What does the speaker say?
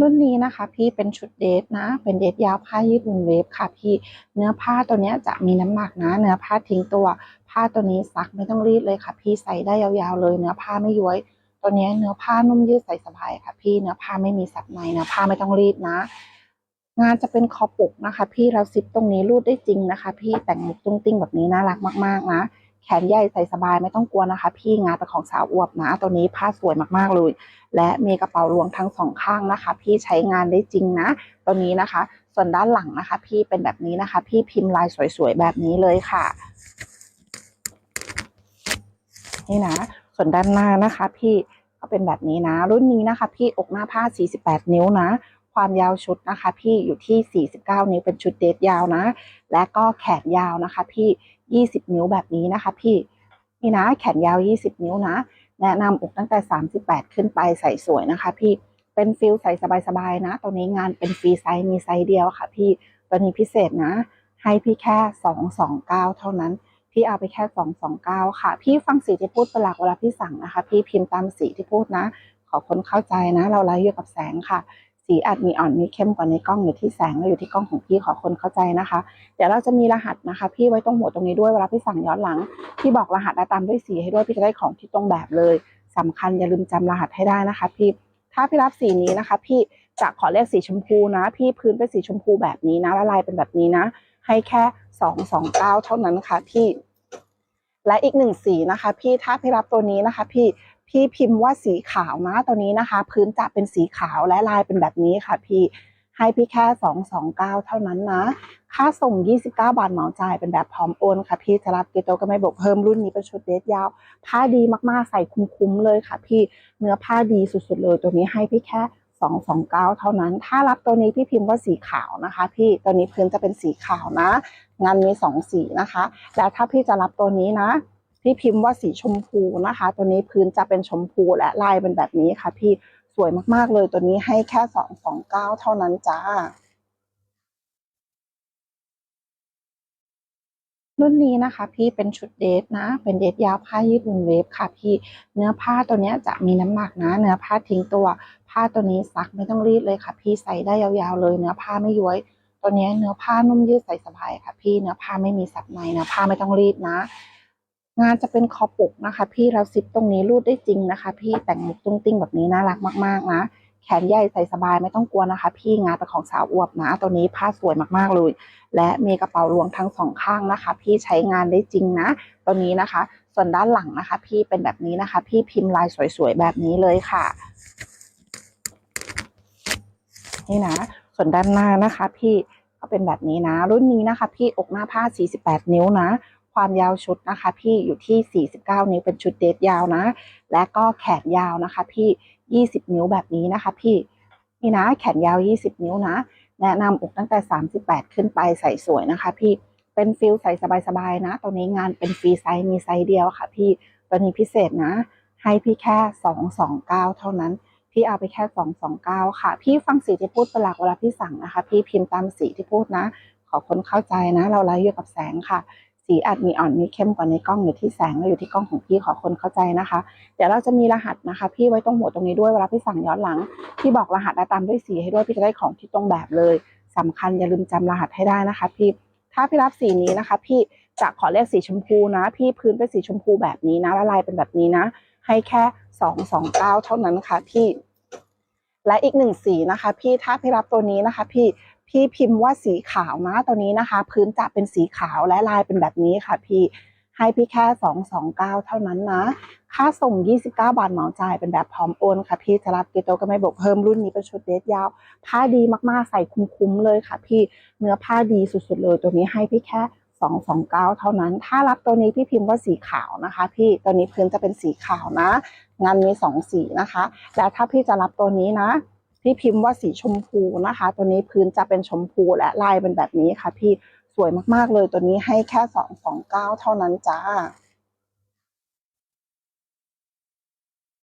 รุ่นนี้นะคะพี่เป็นชุดเดทนะ เป็นเดทยาวผ้ายืดวุนเวฟค่ะพี่เนื้อผ้าตัวนี้จะมีน้ำหนักนะ เนื้อผ้าทิ้งตัว ผ้าตัวนี้ซักไม่ต้องรีดเลยค่ะ พี่ใส่ได้ยาวๆเลย เนื้อผ้าไม่ย้วย ตัวนี้เนื้อผ้านุ่มยืดใส่สบายค่ะ พี่เนื้อผ้าไม่มีสับในเนื้อผ้าไม่ต้องรีดนะ งานจะเป็นคอปกนะคะ พี่แล้วซิปตรงนี้รูดได้จริงนะคะ พี่แต่งมุกตุ้งติ้งแบบนี้น่ารักมากๆนะ แขนใหญ่ใส่สบายไม่ต้องกลัวนะคะ พี่งานเป็นของสาวอวบนะ ตัวนี้ผ้าสวยมากๆเลย และมีกระเป๋ารวงทั้งสองข้างนะคะ พี่ใช้งานได้จริงนะ ตัวนี้นะคะ ส่วนด้านหลังนะคะ พี่เป็นแบบนี้นะคะ พี่พิมพ์ลายสวยๆแบบนี้เลยค่ะ นี่นะ ส่วนด้านหน้านะคะ พี่ก็เป็นแบบนี้นะ รุ่นนี้นะคะ พี่อกหน้าผ้า 48 นิ้วนะความยาวชุดนะคะ พี่อยู่ที่ 49 นิ้วเป็นชุดเดทยาวนะ และก็แขนยาวนะคะ พี่ 20 นิ้วแบบนี้นะคะ พี่นี่นะแขนยาว 20 นิ้วนะ แนะนำอกตั้งแต่ 38 ขึ้นไปใส่สวยนะคะ พี่เป็นฟิลใส่สบายๆนะตัวนี้งานเป็นฟรีไซส์มีไซส์เดียวค่ะ พี่ตัวนี้พิเศษนะ ให้พี่แค่ 229 เท่านั้นพี่เอาไปแค่ 229 ค่ะ พี่ฟังสีที่พูดเป็นหลักเวลาพี่สั่งนะคะ พี่พิมพ์ตามสีที่พูดนะ ขอคนเข้าใจนะ เราไลฟ์อยู่กับแสงค่ะ สีอาจมีอ่อนมีเข้มกว่าในกล้องอยู่ที่แสงและอยู่ที่กล้องของพี่ขอคนเข้าใจนะคะ เดี๋ยวเราจะมีรหัสนะคะ พี่ไว้ตรงหัวตรงนี้ด้วยเวลาพี่สั่งย้อนหลัง พี่บอกรหัสและตามด้วยสีให้ด้วยพี่จะได้ของที่ตรงแบบเลยสำคัญอย่าลืมจำรหัสให้ได้นะคะ พี่ถ้าพี่รับสีนี้นะคะ พี่จะขอเลขสีชมพูนะ พี่พื้นเป็นสีชมพูแบบนี้นะละลายเป็นแบบนี้นะ ให้แค่สองสองเก้าเท่านั้นค่ะพี่และอีกหนึ่งสีนะคะ พี่ถ้าพี่รับตัวนี้นะคะ พี่ พี่พิมพ์ว่าสีขาวนะตัวนี้นะคะ พื้นจะเป็นสีขาวและลายเป็นแบบนี้ค่ะ พี่ให้พี่แค่สองสองเท่านั้นนะ ค่าส่ง 29 บาทเหมาจ่ายเป็นแบบพร้อมโอนค่ะพี่จะรับกิโตก็ไม่บอกเพิ่มรุ่นนี้เป็นชุดเดทยาว ผ้าดีมากๆใส่คุ้มๆเลยค่ะ พี่เนื้อผ้าดีสุดๆเลย ตัวนี้ให้พี่แค่229 เท่านั้น ถ้ารับตัวนี้พี่พิมพ์ว่าสีขาวนะคะ พี่ตัวนี้พื้นจะเป็นสีขาวนะ งานมีสองสีนะคะ แล้วถ้าพี่จะรับตัวนี้นะ พี่พิมพ์ว่าสีชมพูนะคะ ตัวนี้พื้นจะเป็นชมพูและลายเป็นแบบนี้ค่ะ พี่สวยมากๆเลยตัวนี้ให้แค่229เก้าเท่านั้นจ้ารุ่นนี้นะคะพี่เป็นชุดเดทนะ เป็นเดทยาวผ้ายืดวุนเวฟค่ะพี่เนื้อผ้าตัวนี้จะมีน้ำหนักนะ เนื้อผ้าทิ้งตัว ผ้าตัวนี้ซักไม่ต้องรีดเลยค่ะ พี่ใส่ได้ยาวๆเลย เนื้อผ้าไม่ย้วย ตัวนี้เนื้อผ้านุ่มยืดใส่สบายค่ะ พี่เนื้อผ้าไม่มีสับในเนื้อผ้าไม่ต้องรีดนะ งานจะเป็นคอปกนะคะ พี่แล้วซิปตรงนี้รูดได้จริงนะคะ พี่แต่งมุกตุ้งติ้งแบบนี้น่ารักมากๆนะแขนใหญ่ใส่สบายไม่ต้องกลัวนะคะ พี่งานเป็นของสาวอวบนะตัวนี้ผ้าสวยมากๆเลย และมีกระเป๋ารวงทั้งสองข้างนะคะ พี่ใช้งานได้จริงนะ ตัวนี้นะคะ ส่วนด้านหลังนะคะ พี่เป็นแบบนี้นะคะ พี่พิมพ์ลายสวยๆแบบนี้เลยค่ะ นี่นะส่วนด้านหน้านะคะ พี่ก็เป็นแบบนี้นะ รุ่นนี้นะคะ พี่อกหน้าผ้า 48 นิ้วนะ ความยาวชุดนะคะ พี่อยู่ที่ 49 นิ้วเป็นชุดเดทยาวนะ และก็แขนยาวนะคะ พี่ 20 นิ้วแบบนี้นะคะ พี่นี่นะแขนยาว 20 นิ้วนะ แนะนำอกตั้งแต่ 38 ขึ้นไปใส่สวยนะคะ พี่เป็นฟิลใส่สบายๆนะตัวนี้งานเป็นฟรีไซส์มีไซส์เดียวค่ะ พี่ตัวนี้พิเศษนะ ให้พี่แค่ 229 เท่านั้นพี่เอาไปแค่229ค่ะ พี่ฟังสีที่พูดเป็นหลักเวลาพี่สั่งนะคะ พี่พิมพ์ตามสีที่พูดนะ ขอคนเข้าใจนะ เราไลฟ์อยู่กับแสงค่ะ สีอาจมีอ่อนมีเข้มกว่าในกล้องอยู่ที่แสงและอยู่ที่กล้องของพี่ขอคนเข้าใจนะคะ เดี๋ยวเราจะมีรหัสนะคะ พี่ไว้ตรงหัวตรงนี้ด้วยเวลาพี่สั่งย้อนหลัง พี่บอกรหัสและตามด้วยสีให้ด้วยพี่จะได้ของที่ตรงแบบเลยสำคัญอย่าลืมจำรหัสให้ได้นะคะ พี่ถ้าพี่รับสีนี้นะคะ พี่จะขอเลขสีชมพูนะ พี่พื้นเป็นสีชมพูแบบนี้นะละลายเป็นแบบนี้นะ ให้แค่สองสองเก้าเท่านั้นค่ะพี่และอีกหนึ่งสีนะคะ พี่ถ้าพี่รับตัวนี้นะคะ พี่ พี่พิมพ์ว่าสีขาวนะตัวนี้นะคะ พื้นจะเป็นสีขาวและลายเป็นแบบนี้ค่ะ พี่ให้พี่แค่สองสองเท่านั้นนะ ค่าส่ง 29 บาทเหมาจ่ายเป็นแบบพร้อมโอนค่ะพี่จะรับกิโตก็ไม่บอกเพิ่มรุ่นนี้เป็นชุดเดทยาว ผ้าดีมากๆใส่คุ้มๆเลยค่ะ พี่เนื้อผ้าดีสุดๆเลย ตัวนี้ให้พี่แค่229 เท่านั้น ถ้ารับตัวนี้พี่พิมพ์ว่าสีขาวนะคะ พี่ตัวนี้พื้นจะเป็นสีขาวนะ งานมีสองสีนะคะ แล้วถ้าพี่จะรับตัวนี้นะ พี่พิมพ์ว่าสีชมพูนะคะ ตัวนี้พื้นจะเป็นชมพูและลายเป็นแบบนี้ค่ะ พี่สวยมากๆเลยตัวนี้ให้แค่229เท่านั้นจ้า